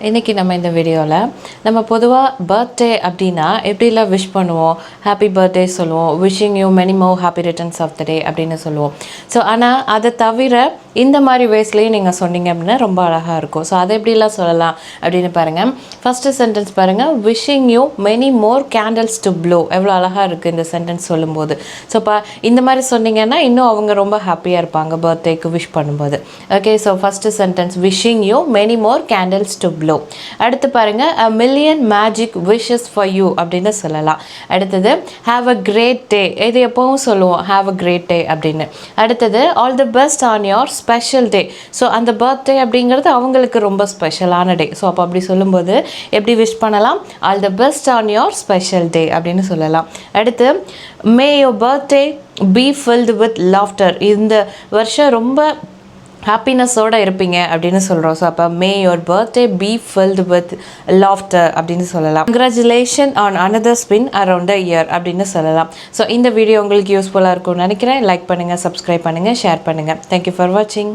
இன்றைக்கி நம்ம இந்த வீடியோவில் நம்ம பொதுவாக பர்த்டே அப்படின்னா எப்படிலாம் விஷ் பண்ணுவோம்? ஹாப்பி பர்த்டே சொல்லுவோம். Wishing you many more happy returns of the day அப்படின்னு சொல்லுவோம். ஸோ ஆனால் அதை தவிர இந்த மாதிரி வேஸ்லேயும் நீங்கள் சொன்னீங்க அப்படின்னா ரொம்ப அழகாக இருக்கும். ஸோ அதை எப்படிலாம் சொல்லலாம் அப்படின்னு பாருங்கள் ஃபஸ்ட்டு சென்டென்ஸ் பாருங்கள் wishing you many more candles to blow எவ்வளோ அழகாக இருக்குது இந்த சென்டென்ஸ் சொல்லும்போது. ஸோ இப்போ இந்த மாதிரி சொன்னீங்கன்னா இன்னும் அவங்க ரொம்ப ஹாப்பியாக இருப்பாங்க பர்த்டேக்கு விஷ் பண்ணும்போது. Okay so first sentence wishing you many more candles to blow அடுத்து பாருங்க a million magic wishes for you அப்படின்னு சொல்லலாம். அடுத்தது ஹாவ் அ கிரேட் டே இது எப்போவும் சொல்லுவோம் ஹாவ் அ கிரேட் டே அப்படின்னு. அடுத்தது all the best on your special day so அந்த பர்த்டே அப்படிங்கிறது அவங்களுக்கு ரொம்ப ஸ்பெஷலான டே ஸோ அப்போ அப்படி சொல்லும்போது எப்படி விஷ் பண்ணலாம்? All the best on your special day அப்படின்னு சொல்லலாம். அடுத்து may your birthday be filled with laughter இந்த வருஷம் ரொம்ப ஹாப்பினஸோடு இருப்பீங்க அப்படின்னு சொல்கிறோம் ஸோ அப்போ may your birthday be filled with laughter அப்படின்னு சொல்லலாம். Congratulation on another spin around the year அப்படின்னு சொல்லலாம். ஸோ இந்த வீடியோ உங்களுக்கு யூஸ்ஃபுல்லாக இருக்கும்னு நினைக்கிறேன். லைக் பண்ணுங்கள் சப்ஸ்கிரைப் பண்ணுங்கள் ஷேர் பண்ணுங்கள் தேங்க்யூ ஃபார் வாட்சிங்